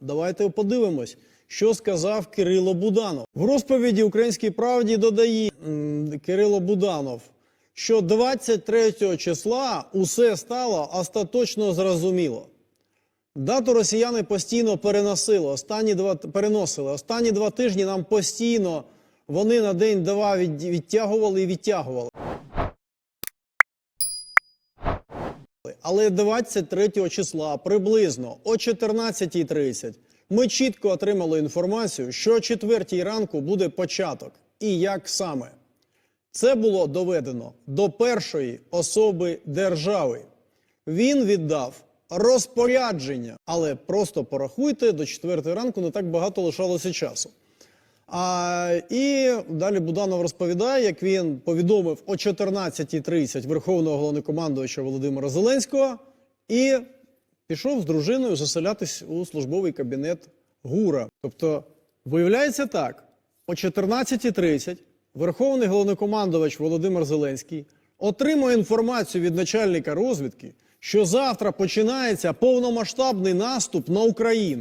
Давайте подивимось, що сказав Кирило Буданов. В розповіді Українській правді додає Кирило Буданов, що 23 числа усе стало остаточно зрозуміло. Дату росіяни постійно переносили. Останні два переносили. Останні два тижні нам постійно вони на день два від, відтягували і відтягували. Але 23 числа приблизно о 14.30 ми чітко отримали інформацію, що о 4 ранку буде початок. І як саме? Це було доведено до першої особи держави. Він віддав розпорядження, але просто порахуйте, до 4 ранку не так багато лишалося часу. А, і далі Буданов розповідає, як він повідомив о 14.30 Верховного головнокомандувача Володимира Зеленського і пішов з дружиною заселятись у службовий кабінет ГУРа. Тобто, виявляється так: о 14.30 Верховний головнокомандувач Володимир Зеленський отримує інформацію від начальника розвідки, що завтра починається повномасштабний наступ на Україну.